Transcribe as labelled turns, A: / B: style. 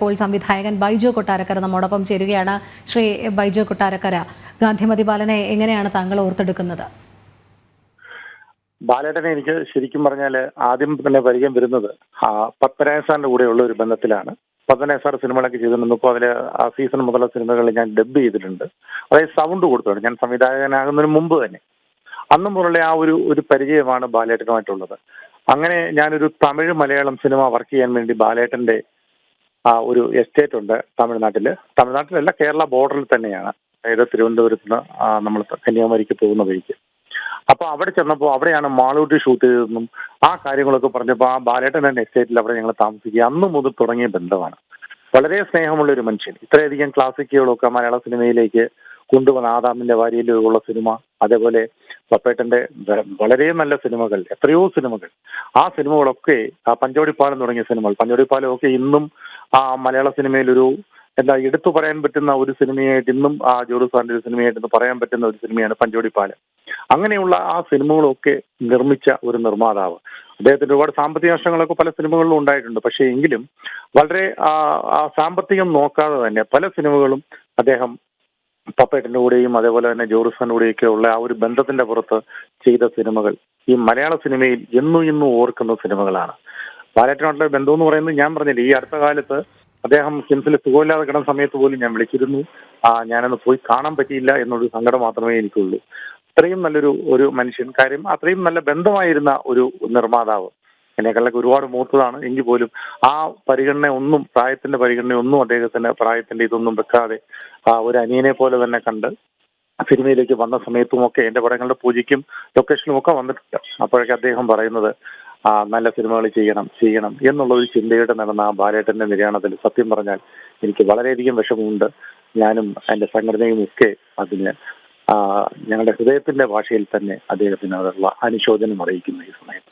A: ഇപ്പോൾ സംവിധായകൻ ബൈജു കൊട്ടാരക്കര നമ്മോടൊപ്പം ചേരുകയാണ്. ശ്രീ ബൈജു കൊട്ടാരക്കര ഗാന്ധിമതി ബാലനെ എങ്ങനെയാണ് താങ്കൾ ഓർത്തെടുക്കുന്നത്?
B: ബാലേട്ടനെ എനിക്ക് ശരിക്കും പറഞ്ഞാൽ ആദ്യം തന്നെ പരിചയം വരുന്നത് പത്മനായ സാറിന്റെ കൂടെയുള്ള ഒരു ബന്ധത്തിലാണ്. പത്മനായ സാർ സിനിമകളൊക്കെ ചെയ്തിട്ടുണ്ടപ്പോൾ അതിലെ ആ സീസൺ മുതലുള്ള സിനിമകളിൽ ഞാൻ ഡബ് ചെയ്തിട്ടുണ്ട്. അതായത് സൗണ്ട് കൊടുത്തോണ്ട് ഞാൻ സംവിധായകനാകുന്നതിന് മുമ്പ് തന്നെ. അന്നും മുതലുള്ള ആ ഒരു ഒരു പരിചയമാണ് ബാലേട്ടനുമായിട്ടുള്ളത്. അങ്ങനെ ഞാനൊരു തമിഴ് മലയാളം സിനിമ വർക്ക് ചെയ്യാൻ വേണ്ടി ബാലേട്ടന്റെ ആ ഒരു എസ്റ്റേറ്റ് ഉണ്ട് തമിഴ്നാട്ടിൽ തമിഴ്നാട്ടിലല്ല കേരള ബോർഡറിൽ തന്നെയാണ്. അതായത് തിരുവനന്തപുരത്ത് നിന്ന് നമ്മൾ കന്യാകുമാരിക്ക് പോകുന്ന വഴിക്ക്. അപ്പൊ അവിടെ ചെന്നപ്പോൾ അവിടെയാണ് മാളൂട്ടി ഷൂട്ട് ചെയ്തതെന്നും ആ കാര്യങ്ങളൊക്കെ പറഞ്ഞപ്പോൾ ആ ബാലേട്ടൻ എന്ന എസ്റ്റേറ്റിൽ അവിടെ ഞങ്ങൾ താമസിക്കുക. അന്ന് മുതൽ തുടങ്ങിയ ബന്ധമാണ്. വളരെ സ്നേഹമുള്ള ഒരു മനുഷ്യൻ. ഇത്രയധികം ക്ലാസിക്കുകളൊക്കെ മലയാള സിനിമയിലേക്ക് കൊണ്ടുവന്ന ആദാമിന്റെ വാരിയിലുള്ള സിനിമ അതേപോലെ പപ്പേട്ടന്റെ വളരെ നല്ല സിനിമകൾ എത്രയോ സിനിമകൾ. ആ സിനിമകളൊക്കെ ആ പഞ്ചോടിപ്പാലം തുടങ്ങിയ സിനിമകൾ പഞ്ചോടിപ്പാലം ഒക്കെ ഇന്നും ആ മലയാള സിനിമയിലൊരു എന്താ എടുത്തു പറയാൻ പറ്റുന്ന ഒരു സിനിമയായിട്ട് ഇന്നും ആ ജോർജ് സാറിന്റെ ഒരു സിനിമയായിട്ട് ഇന്ന് പറയാൻ പറ്റുന്ന ഒരു സിനിമയാണ് പഞ്ചോടിപ്പാലം. അങ്ങനെയുള്ള ആ സിനിമകളൊക്കെ നിർമ്മിച്ച ഒരു നിർമ്മാതാവ്. അദ്ദേഹത്തിന്റെ ഒരുപാട് സാമ്പത്തിക നഷ്ടങ്ങളൊക്കെ പല സിനിമകളിലും ഉണ്ടായിട്ടുണ്ട്. പക്ഷേ എങ്കിലും വളരെ ആ സാമ്പത്തികം നോക്കാതെ തന്നെ പല സിനിമകളും അദ്ദേഹം പപ്പേട്ടിന്റെ കൂടെയും അതേപോലെ തന്നെ ജോറിസാന്റെ കൂടെയൊക്കെ ഉള്ള ആ ഒരു ബന്ധത്തിന്റെ പുറത്ത് ചെയ്ത സിനിമകൾ ഈ മലയാള സിനിമയിൽ എന്നും ഇന്നും ഓർക്കുന്ന സിനിമകളാണ്. ബാലേട്ടനായിട്ടുള്ള ബന്ധം എന്ന് പറയുന്നത് ഞാൻ പറഞ്ഞില്ല ഈ അടുത്ത കാലത്ത് അദ്ദേഹം കിംസിൽ സുഖമില്ലാതെ കിടന്ന സമയത്ത് പോലും ഞാൻ വിളിച്ചിരുന്നു. ആ ഞാനൊന്ന് പോയി കാണാൻ പറ്റിയില്ല എന്നൊരു സങ്കടം മാത്രമേ എനിക്കുള്ളൂ. അത്രയും നല്ലൊരു ഒരു മനുഷ്യൻ. കാര്യം അത്രയും നല്ല ബന്ധമായിരുന്ന ഒരു നിർമ്മാതാവ്. എന്നെക്കാളൊക്കെ ഒരുപാട് മൂത്തതാണ്. എങ്കിൽ പോലും ആ പരിഗണന ഒന്നും പ്രായത്തിന്റെ പരിഗണന ഒന്നും അദ്ദേഹത്തിന്റെ പ്രായത്തിന്റെ ഇതൊന്നും വെക്കാതെ ഒരു അനിയനെ പോലെ തന്നെ കണ്ട് സിനിമയിലേക്ക് വന്ന സമയത്തുമൊക്കെ എന്റെ പടങ്ങളുടെ പൂജയ്ക്കും ലൊക്കേഷനും ഒക്കെ വന്നിട്ടുണ്ട്. അപ്പോഴൊക്കെ അദ്ദേഹം പറയുന്നത് നല്ല സിനിമകൾ ചെയ്യണം ചെയ്യണം എന്നുള്ള ഒരു ചിന്തയോടെ നടന്ന ആ ബാലേട്ടന്റെ നിര്യാണത്തിൽ സത്യം പറഞ്ഞാൽ എനിക്ക് വളരെയധികം വിഷമമുണ്ട്. ഞാനും എന്റെ സംഘടനയും ഒക്കെ അതിന് ഞങ്ങളുടെ ഹൃദയത്തിന്റെ ഭാഷയിൽ തന്നെ അദ്ദേഹത്തിന് അതിനുള്ള അനുശോചനം അറിയിക്കുന്നു ഈ സമയത്ത്.